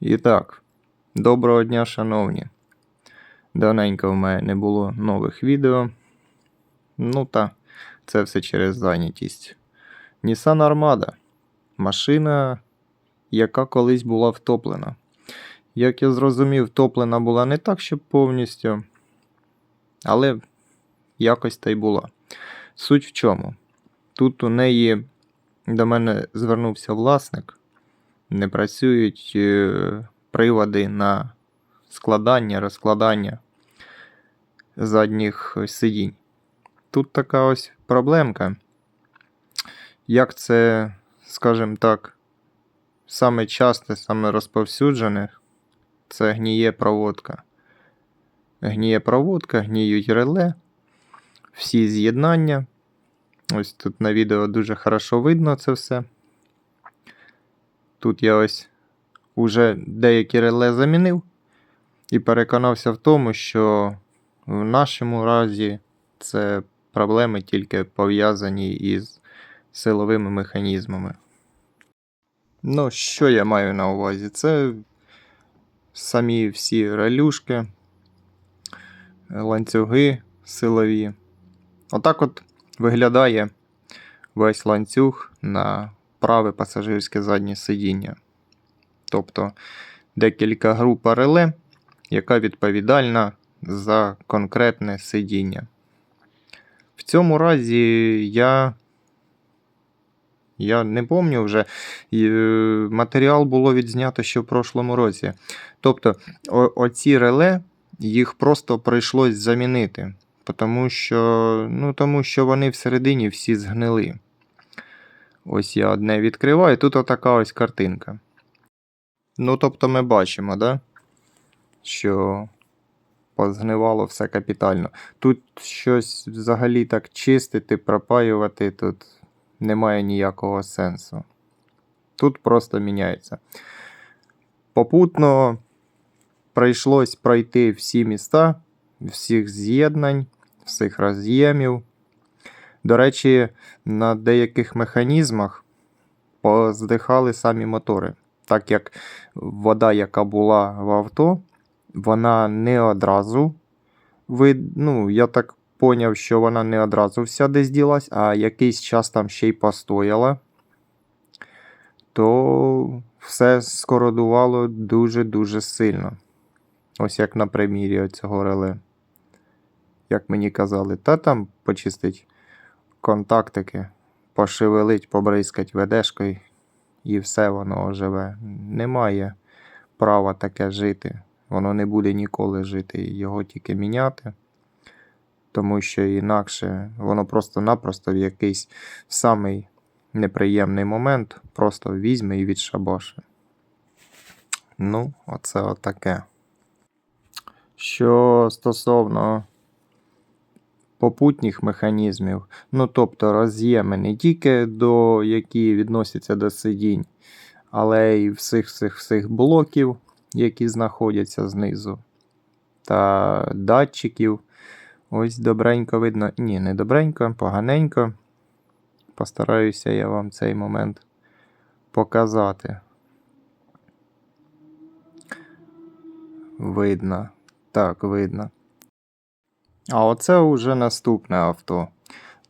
І так, доброго дня, шановні. Давненько в мене не було нових відео. Ну та це все через зайнятість. Nissan Armada. Машина, яка колись була втоплена. Як я зрозумів, втоплена була не так, щоб повністю, але якось та й була. Суть в чому? Тут у неї до мене звернувся власник не працюють е, приводи на складання, розкладання задніх сидінь. Тут така ось проблемка. Як це, скажімо так, саме часте, саме розповсюджене, це гніє проводка. Гніє проводка, гніють реле, всі з'єднання. Ось тут на відео дуже хорошо видно це все. Тут я ось уже деякі реле замінив і переконався в тому, що в нашому разі це проблеми тільки пов'язані із силовими механізмами. Ну, що я маю на увазі? Це самі всі релюшки, ланцюги силові. Отак от виглядає весь ланцюг на праве пасажирське заднє сидіння. Тобто декілька груп реле, яка відповідальна за конкретне сидіння. В цьому разі я. Я не пам'ятаю вже. е, Матеріал було відзнято ще в прошлому році. Тобто, о- оці реле їх просто прийшлось замінити, тому що, ну, тому що вони всередині всі згнили. Ось я одне відкриваю, і тут отака ось картинка. Ну, тобто ми бачимо, да? що позгнивало все капітально. Тут щось взагалі так чистити, пропаювати тут немає ніякого сенсу. Тут просто міняється. Попутно прийшлось пройти всі міста, всіх з'єднань, всіх роз'ємів. До речі, на деяких механізмах поздихали самі мотори, так як вода, яка була в авто, вона не одразу вид... ну, я так поняв, що вона не одразу вся десь ділась, а якийсь час там ще й постояла, то все скородувало дуже-дуже сильно. Ось як на примірі цього реле. Як мені казали, та там почистить контактики, пошевелить, побризкать ведешкою, і все воно оживе. Немає права таке жити. Воно не буде ніколи жити. Його тільки міняти. Тому що інакше воно просто-напросто в якийсь самий неприємний момент просто візьме і відшабаше. Ну, оце отаке. Що стосовно попутніх механізмів, ну тобто роз'єми не тільки до які відносяться до сидінь, але й всіх всіх всіх блоків, які знаходяться знизу, та датчиків. Ось добренько видно. Ні, не добренько, поганенько. Постараюся я вам цей момент показати. Видно. Так, видно. А оце вже наступне авто.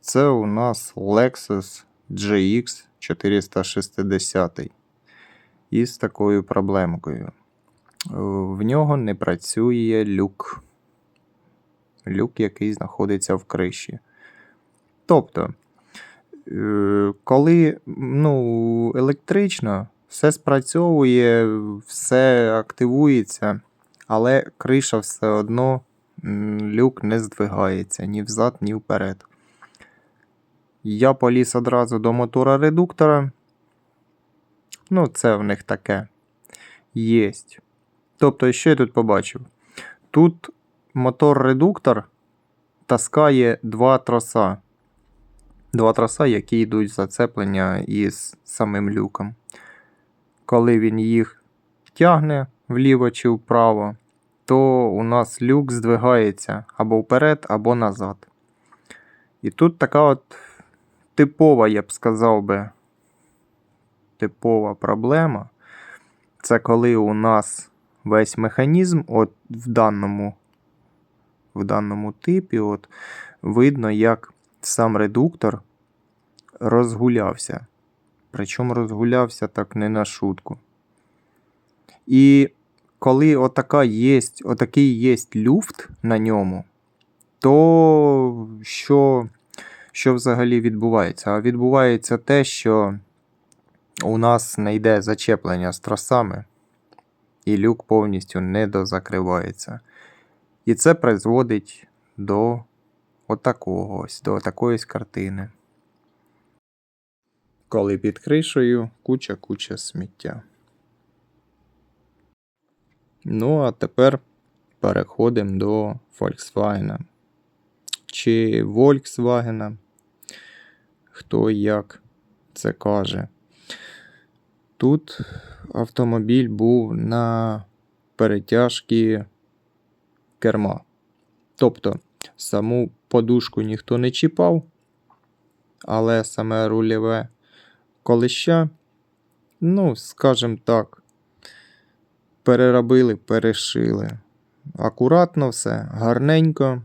Це у нас Lexus GX 460 із такою проблемкою. В нього не працює люк. Люк, який знаходиться в криші. Тобто, е, коли ну, електрично все спрацьовує, все активується, але криша все одно люк не здвигається ні взад, ні вперед. Я поліз одразу до мотора редуктора. Ну, це в них таке єсть. Тобто, що я тут побачив? Тут мотор-редуктор таскає два троса. Два троса, які йдуть зацеплення із самим люком. Коли він їх тягне вліво чи вправо, то у нас люк здвигається або вперед, або назад. І тут така от типова, я б сказав би, типова проблема це коли у нас весь механізм, от в даному, в даному типі, от, видно, як сам редуктор розгулявся. Причому розгулявся так не на шутку. І коли отака єсть, отакий є люфт на ньому, то що, що взагалі відбувається? А відбувається те, що у нас не йде зачеплення з тросами, і люк повністю не дозакривається. І це призводить до отакого ось, до такої картини. Коли під кришею куча-куча сміття. Ну, а тепер переходимо до Volkswagen. Чи Volkswagen. Хто як це каже. Тут автомобіль був на перетяжці керма. Тобто саму подушку ніхто не чіпав, але саме рульове колища, ну, скажімо так, переробили, перешили. Акуратно все, гарненько.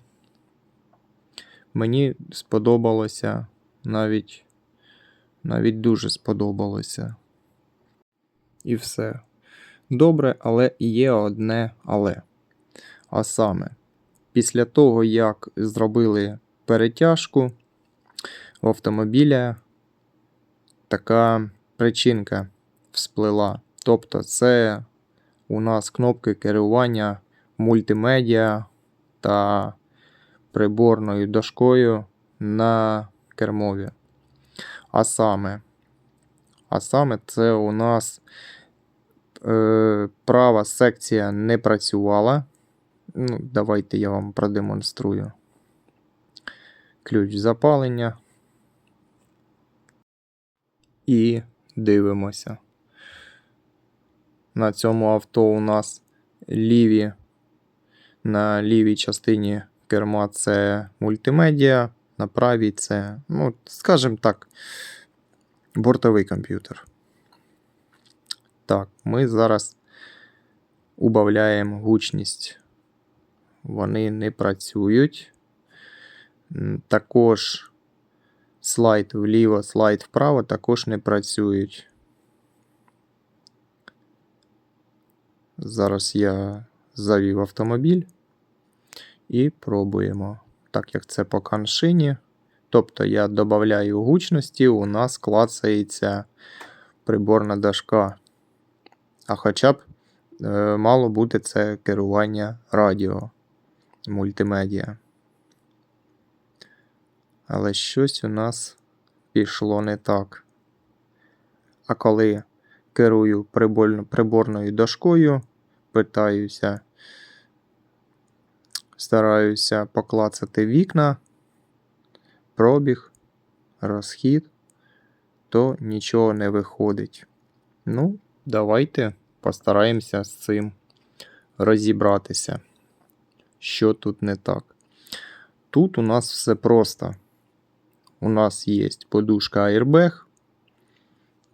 Мені сподобалося навіть, навіть дуже сподобалося. І все. Добре, але є одне але. А саме, після того, як зробили перетяжку в автомобіля, така причинка всплила. Тобто, це у нас кнопки керування мультимедіа та приборною дошкою на кермові. А саме, а саме це у нас е, права секція не працювала. Ну, Давайте я вам продемонструю. Ключ запалення. І дивимося. На цьому авто у нас ліві. На лівій частині керма це мультимедіа, на правій це, ну, скажімо так, бортовий комп'ютер. Так, ми зараз убавляємо гучність. Вони не працюють. Також слайд вліво, слайд вправо також не працюють. Зараз я завів автомобіль і пробуємо. Так як це по каншині. Тобто я додаю гучності, у нас клацається приборна дошка. А хоча б е, мало бути це керування радіо мультимедіа. Але щось у нас пішло не так. А коли керую приборною дошкою, питаюся, стараюся поклацати вікна, пробіг, розхід, то нічого не виходить. Ну, давайте постараємося з цим розібратися, що тут не так. Тут у нас все просто. У нас є подушка Airbag,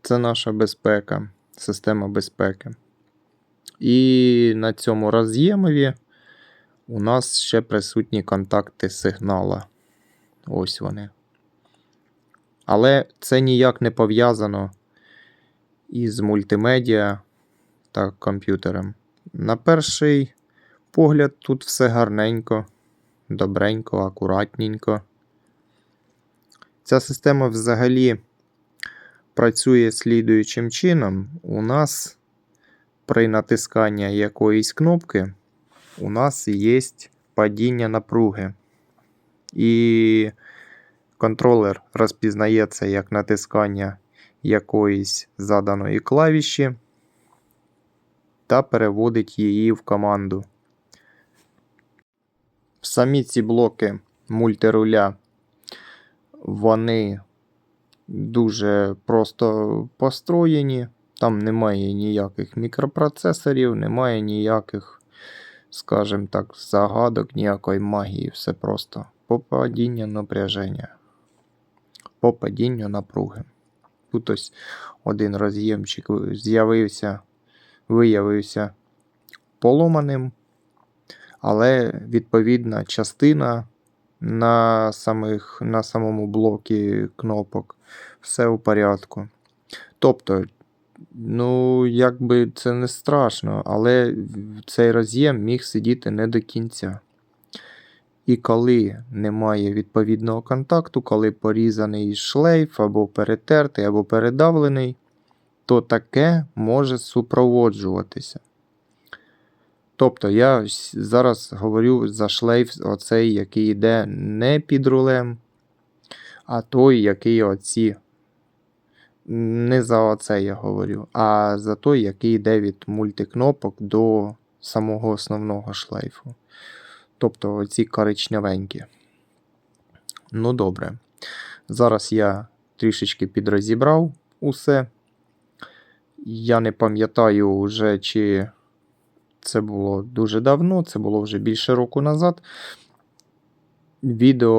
це наша безпека, система безпеки. І на цьому роз'ємові у нас ще присутні контакти сигнала. Ось вони. Але це ніяк не пов'язано із мультимедіа та комп'ютером. На перший погляд, тут все гарненько, добренько, акуратненько. Ця система взагалі працює слідуючим чином. У нас при натисканні якоїсь кнопки у нас є падіння напруги. І контролер розпізнає це як натискання якоїсь заданої клавіші та переводить її в команду. Самі ці блоки мультируля, вони дуже просто построєні. Там немає ніяких мікропроцесорів, немає ніяких, скажімо так, загадок, ніякої магії. Все просто по падінню напряження, по падінню напруги. Тут ось один роз'ємчик з'явився виявився поломаним, але відповідна частина на, самих, на самому блокі кнопок все у порядку. Тобто, ну, якби це не страшно, але цей роз'єм міг сидіти не до кінця. І коли немає відповідного контакту, коли порізаний шлейф або перетертий, або передавлений, то таке може супроводжуватися. Тобто я зараз говорю за шлейф, оцей, який йде не під рулем, а той, який оці. Не за оце я говорю, а за той, який йде від мультикнопок до самого основного шлейфу. Тобто оці коричневенькі. Ну добре. Зараз я трішечки підрозібрав усе. Я не пам'ятаю вже, чи це було дуже давно, це було вже більше року назад. Відео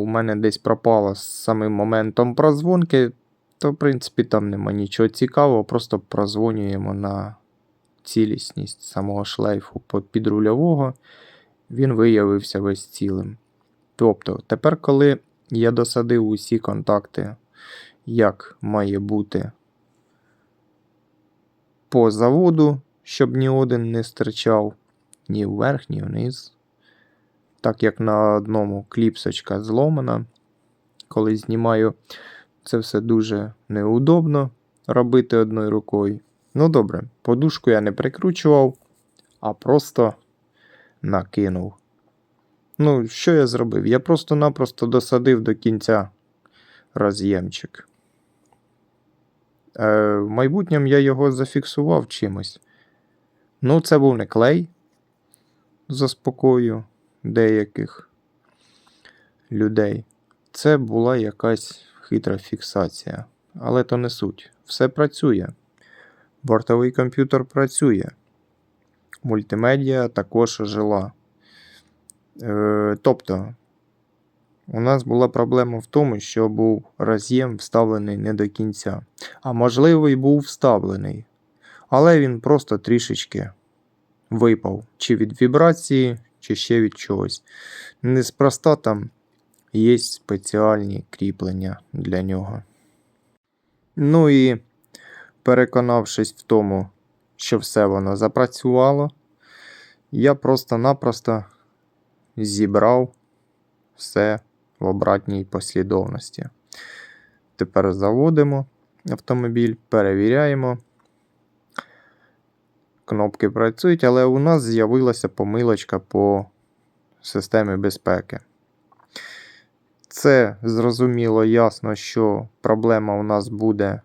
у мене десь пропало з самим моментом прозвонки, то, в принципі, там нема нічого цікавого, просто прозвонюємо на цілісність самого шлейфу по- підрульового. Він виявився весь цілим. Тобто, тепер, коли я досадив усі контакти, як має бути по заводу, щоб ні один не стирчав ні вверх, ні вниз. Так як на одному кліпсочка зломана. Коли знімаю, це все дуже неудобно робити одною рукою. Ну добре, подушку я не прикручував, а просто накинув. Ну, що я зробив? Я просто-напросто досадив до кінця роз'ємчик. Е, в майбутньому я його зафіксував чимось. Ну, це був не клей. Заспокою деяких людей. Це була якась хитра фіксація. Але то не суть. Все працює. Бортовий комп'ютер працює. Мультимедіа також ожила. Е, тобто, у нас була проблема в тому, що був роз'єм вставлений не до кінця. А можливо, і був вставлений. Але він просто трішечки випав. Чи від вібрації, чи ще від чогось. Неспроста там є спеціальні кріплення для нього. Ну і переконавшись в тому, що все воно запрацювало, я просто-напросто зібрав все в обратній послідовності. Тепер заводимо автомобіль, перевіряємо. Кнопки працюють, але у нас з'явилася помилочка по системі безпеки. Це зрозуміло ясно, що проблема у нас буде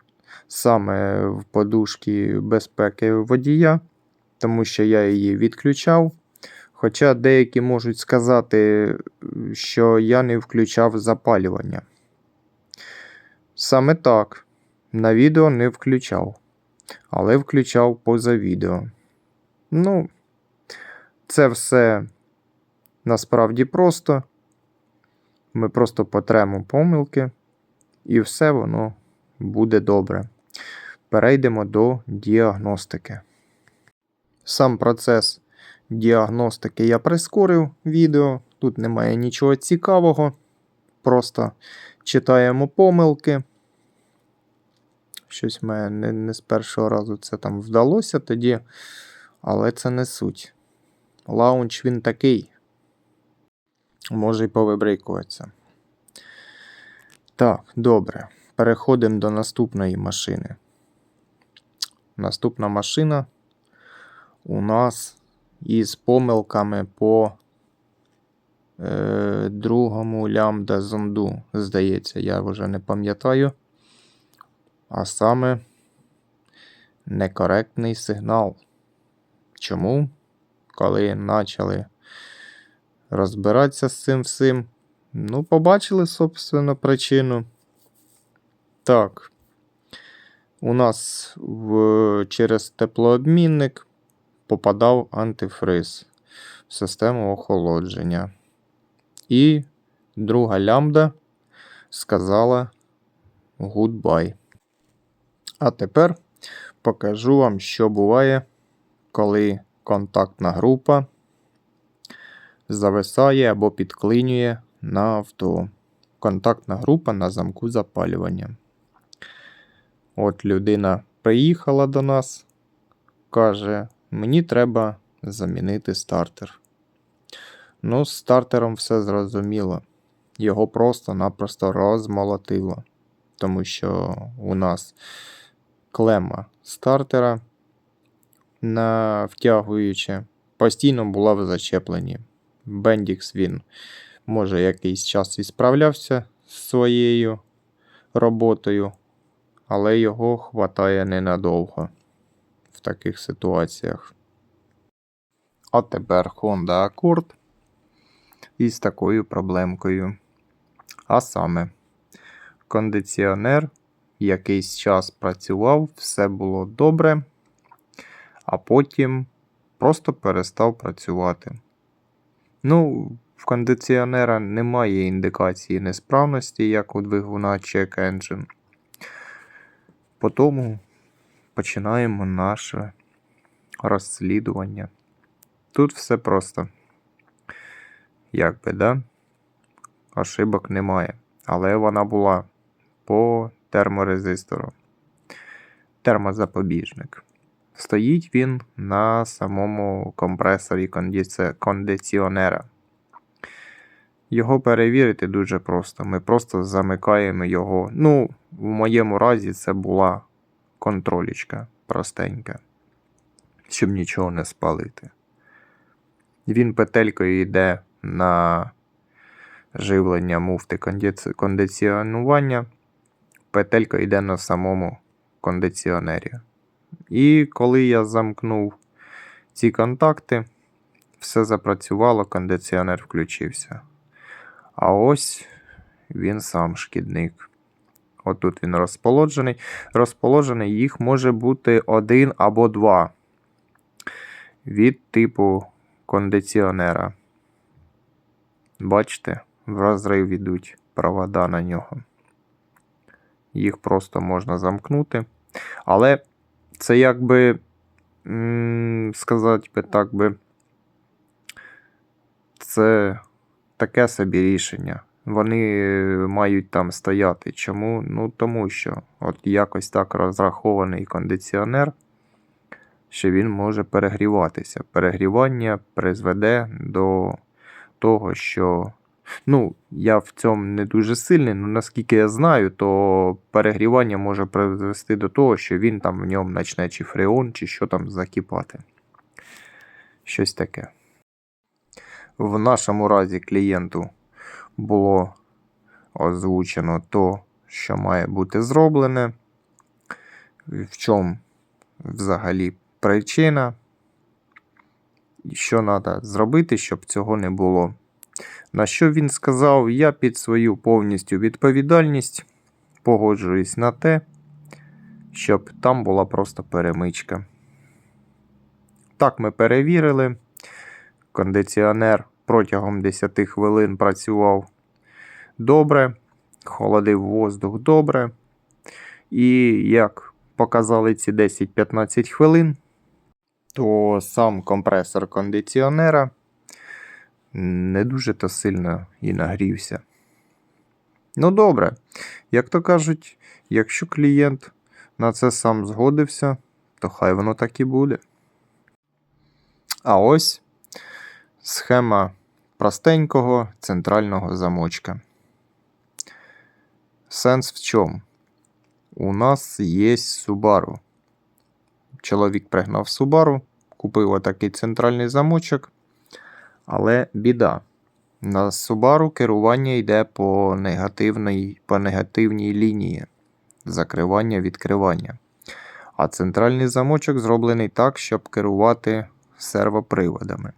саме в подушці безпеки водія, тому що я її відключав. Хоча деякі можуть сказати, що я не включав запалювання. Саме так, на відео не включав, але включав поза відео. Ну, це все насправді просто. Ми просто потремо помилки, і все воно буде добре. Перейдемо до діагностики. Сам процес діагностики я прискорив відео. Тут немає нічого цікавого. Просто читаємо помилки. Щось мене не, не з першого разу це там вдалося тоді, але це не суть. Лаунч він такий. Може й повибрикуватися. Так, добре. Переходимо до наступної машини. Наступна машина у нас із помилками по е, другому лямбда зонду. Здається, я вже не пам'ятаю. А саме некоректний сигнал. Чому? Коли почали розбиратися з цим всім. Ну, побачили, собственно, причину. Так. У нас в, через теплообмінник попадав антифриз в систему охолодження. І друга лямбда сказала goodbye. А тепер покажу вам, що буває, коли контактна група зависає або підклинює на авто. Контактна група на замку запалювання. От людина приїхала до нас, каже: мені треба замінити стартер. Ну, з стартером все зрозуміло. Його просто-напросто розмолотило. Тому що у нас клема стартера на втягуюче постійно була в зачепленні. Бендікс він може якийсь час і справлявся з своєю роботою, але його хватає ненадовго в таких ситуаціях. А тепер Honda Accord із такою проблемкою. А саме, кондиціонер якийсь час працював, все було добре, а потім просто перестав працювати. Ну, в кондиціонера немає індикації несправності, як у двигуна Check Engine. По тому починаємо наше розслідування. Тут все просто. Якби, да? Ошибок немає. Але вона була по терморезистору. Термозапобіжник. Стоїть він на самому компресорі кондиціонера. Його перевірити дуже просто. Ми просто замикаємо його. Ну, в моєму разі це була контролічка простенька, щоб нічого не спалити. Він петелькою йде на живлення муфти кондиці... кондиціонування. Петелька йде на самому кондиціонері. І коли я замкнув ці контакти, все запрацювало, кондиціонер включився. А ось він сам шкідник. Отут він розположений. Розположений їх може бути один або два від типу кондиціонера. Бачите, в розрив ідуть провода на нього. Їх просто можна замкнути. Але це якби сказати би так би, це таке собі рішення. Вони мають там стояти. Чому? Ну тому що от якось так розрахований кондиціонер, що він може перегріватися. Перегрівання призведе до того, що. Ну, я в цьому не дуже сильний, але наскільки я знаю, то перегрівання може призвести до того, що він там в ньому почне чи фреон, чи що там закипати. Щось таке. В нашому разі клієнту було озвучено то, що має бути зроблене, в чому взагалі причина, що треба зробити, щоб цього не було. На що він сказав, я під свою повністю відповідальність погоджуюсь на те, щоб там була просто перемичка. Так, ми перевірили. Кондиціонер протягом 10 хвилин працював добре, холодив воздух добре. І як показали ці 10-15 хвилин, то сам компресор кондиціонера не дуже то сильно і нагрівся. Ну, добре, як то кажуть, якщо клієнт на це сам згодився, то хай воно так і буде. А ось схема простенького центрального замочка. Сенс в чому? У нас є Subaru. Чоловік пригнав Subaru, купив отакий центральний замочок. Але біда. На Subaru керування йде по негативній, по негативній лінії закривання-відкривання. А центральний замочок зроблений так, щоб керувати сервоприводами.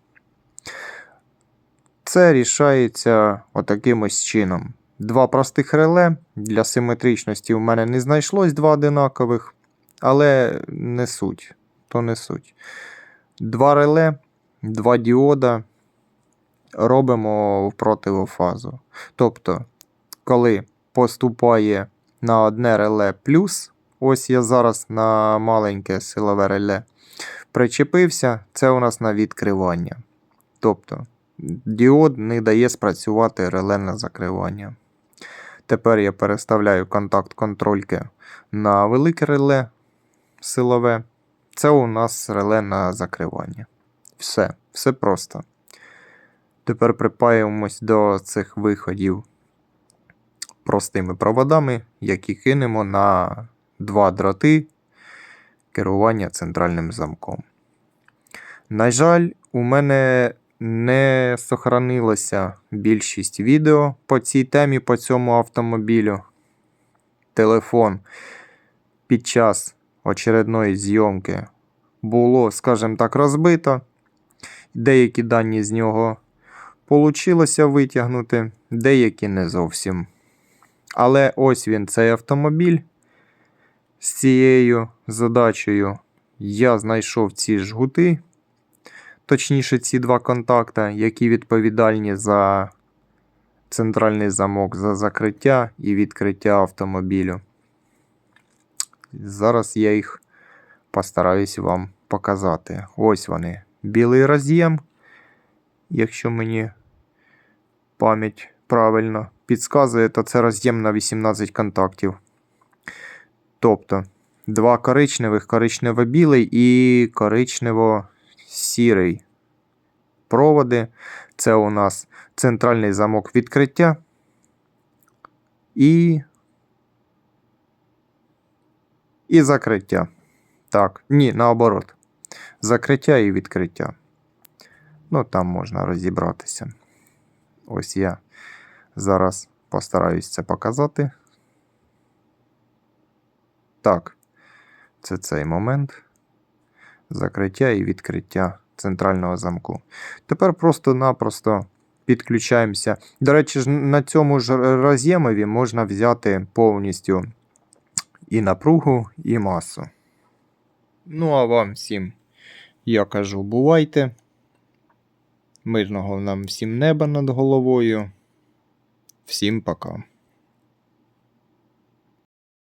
Це рішається отаким ось чином. Два простих реле. Для симетричності в мене не знайшлось два одинакових, але не суть. То не суть. Два реле, два діода робимо в противофазу. Тобто, коли поступає на одне реле плюс, ось я зараз на маленьке силове реле, причепився, це у нас на відкривання. Тобто діод не дає спрацювати реле на закривання. Тепер я переставляю контакт контрольки на велике реле силове. Це у нас реле на закривання. Все, все просто. Тепер припаємось до цих виходів простими проводами, які кинемо на два дроти керування центральним замком. На жаль, у мене не сохранилося більшість відео по цій темі, по цьому автомобілю. Телефон під час очередної зйомки було, скажімо так, розбито. Деякі дані з нього получилося витягнути, деякі не зовсім. Але ось він, цей автомобіль. З цією задачею я знайшов ці жгути, точніше, ці два контакта, які відповідальні за центральний замок, за закриття і відкриття автомобілю. Зараз я їх постараюсь вам показати. Ось вони. Білий роз'єм, якщо мені пам'ять правильно підказує, то це роз'єм на 18 контактів. Тобто два коричневих, коричнево-білий і коричнево-сірий проводи. Це у нас центральний замок відкриття. І. І закриття. Так, ні, наоборот. Закриття і відкриття. Ну, там можна розібратися. Ось я зараз постараюсь це показати. Так, це цей момент. Закриття і відкриття центрального замку. Тепер просто-напросто підключаємося. До речі, на цьому ж роз'ємові можна взяти повністю і напругу, і масу. Ну, а вам всім я кажу, бувайте. Мирного нам всім неба над головою. Всім пока.